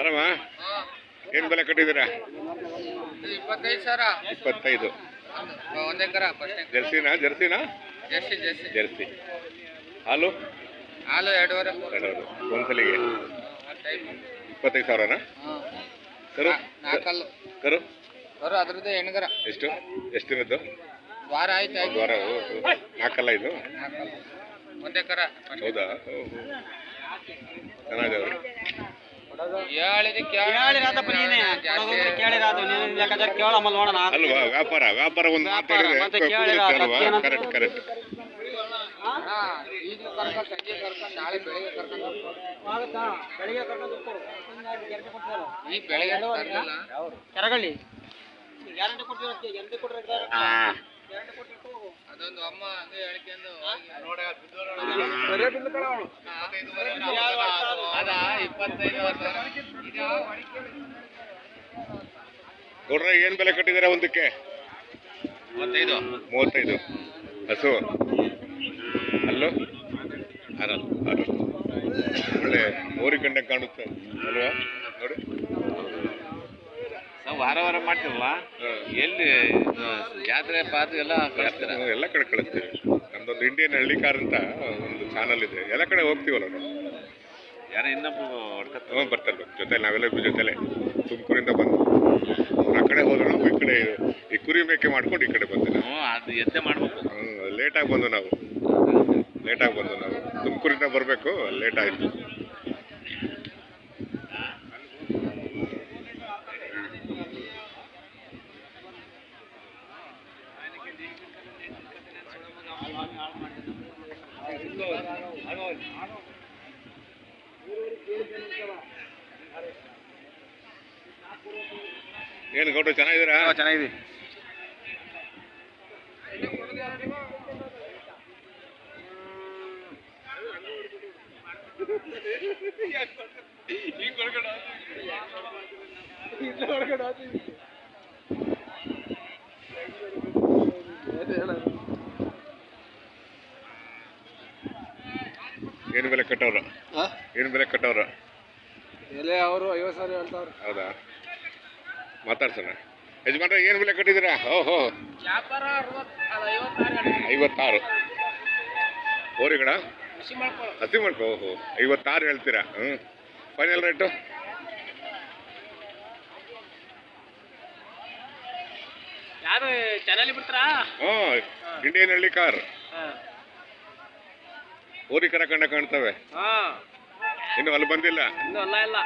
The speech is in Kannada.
ಆರಾಮ? ಏನು ಬೆಲೆ ಕಟ್ಟಿದ್ದೀರಾ? ಇಪ್ಪತ್ತೈದು ಸಾವಿರ. ಇಪ್ಪತ್ತೈದು. ಒಂದೇ ಫಸ್ಟ್ ಜರ್ಸಿನಾ ಜರ್ಸಿನಾ? Jersey jersey. ಜರ್ಸಿ. ಹಾಲು? ಹಾಲು ಎರಡೂವರೆ. ಎರಡೂವರೆ. ಒಂದ್ಸಲಿಗೆ ಇಪ್ಪತ್ತೈದು ಸಾವಿರನಾ? ಕರು? ನಾಲ್ಕಲ್ಲು. ಕರು? ಬರೋ ಅದ್ರದ್ದು ಹೆಣ್ಗರ. ಎಷ್ಟು? ಎಷ್ಟು ದಿನದ್ದು? ವಾರ ಆಯ್ತು ಒಂದು ಆಯ್ತು ವಾರ. ನಾಲ್ಕಲ್ಲ ಇದು? ಒಂದೇ ಕರ ಹೌದಾ. ಚೆನ್ನಾಗಿದಾವೆ ಹೇಳಿದ ಕೇಳಿರಾದಪ್ಪ ನೀನೇ. ಕೊಡೋದಾದ್ರೆ ಕೇಳಿರಾದು ನೀನು. ಲೆಕ್ಕಾಚಾರ ಕೇಳು ಅಮ್ಮ ನೋಡೋಣ. ಅಲ್ವಾ? ವ್ಯಾಪಾರ ವ್ಯಾಪಾರ ಒಂದು ಕರೆಕ್ಟ್ ಕರೆಕ್ಟ್. ಹಂಗಾಗಿ ಗ್ಯಾರಂಟಿ ಕೊಡ್ತೀವಿ ಗ್ಯಾರಂಟಿ ಕೊಟ್ಟಿರ್ತು ಅದೊಂದು ಅಮ್ಮ ಹಂಗೆ ಹೇಳ್ಕೊಂಡು ಅದ ನೋಡ್ರೆ ಏನ್ ಬೆಲೆ ಕಟ್ಟಿದಾರೆ ಒಂದಕ್ಕೆ? ಮೂವತ್ತೈದು. ಹಸು. ಅಲ್ಲೋ ಅರಲ್. ಅರಲ್. ಒಳ್ಳೆ ಮೋರಿ ಕಂಡ ಕಾಣುತ್ತೆ. ಅಲ್ವಾ? ನೋಡಿ. ನಾವು ವಾರ ವಾರ ಮಾಡ್ತೀವಲ್ಲ. ಎಲ್ಲಿ ಜಾತ್ರೆ ಪಾತ್ರೆ ಎಲ್ಲ ಕಳಿಸ್ತೀರ? ಎಲ್ಲ ಕಡೆ ಕಳಿಸ್ತೀವಿ. ನಮ್ದೊಂದು ಇಂಡಿಯನ್ ಹಳ್ಳಿ ಕಾರ್ ಅಂತ ಒಂದು ಚಾನಲ್ ಇದೆ. ಎಲ್ಲ ಕಡೆ ಹೋಗ್ತೀವಲ್ಲ ನಾವು? ಯಾರ ಇನ್ನೊಬ್ಬರು ಹ್ಞೂ ಬರ್ತಾರೆ ಜೊತೆ ನಾವೆಲ್ಲರೂ ಜೊತೆಲೆ ತುಮಕೂರಿಂದ ಬಂದು ಆ ಕಡೆ ಹೋದ್ರೆ ನಾವು ಈ ಕಡೆ ಈ ಕುರಿ ಮೇಕೆ ಮಾಡ್ಕೊಂಡು ಈ ಕಡೆ ಬಂದೆ ನಾವು ಹ್ಞೂ ಅದು ಎದ್ದೆ ಮಾಡಬೇಕು. ಲೇಟಾಗಿ ಬಂದು ನಾವು. ಲೇಟಾಗಿ ಬಂದು ನಾವು. ತುಮಕೂರಿಂದ ಬರಬೇಕು ಲೇಟ್ ಆಯಿತು. ಏನು ಗೌಡ್ರು ಚೆನ್ನಾಗಿದ್ದೀರಾ? ಚೆನ್ನಾಗಿದೆ ಏನು ಬೆಲೆ ಕಟ್ಟವ್ರ? ಏನು ಬೆಲೆ ಕಟ್ಟವ್ರ? ಎಲೆ ಅವರು ಐವತ್ತು ಸಾವಿರ ಹೇಳ್ತಾವ್ರು. ಹೌದಾ? ಮಾತಾಡ್ಸೋಣ. ಯಜಮಾನ್ರೆ ಏನು ಬೆಲೆ ಕಟ್ಟಿದ್ದೀರಾ? ಓಹೋ ವ್ಯಾಪಾರ ಐವತ್ತಾರು ಓರಿ ಓರಿಗಡ ಖುಷಿ ಮಾಡ್ಕೊಳ್ಳೋ ಹಸಿ ಮಾಡ್ಕೋ ಓಹೋ. ಐವತ್ತಾರು ಹೇಳ್ತೀರಾ? ಹ್ಞೂ ಫೈನಲ್ ರೇಟು ಯಾರು ಚಾನಲ್ ಬಿಡ್ತಾರಾ? ಹ್ಞೂ ಇಂಡಿಯನ್ ಹಳ್ಳಿ ಕಾರ್ ಓರಿ ಕರ ಕಂಡ ಕಾಣ್ತವೆ. ಇನ್ನು ಅಲ್ಲಿ ಬಂದಿಲ್ಲ? ಇನ್ನು ಅಲ್ಲ ಇಲ್ಲ.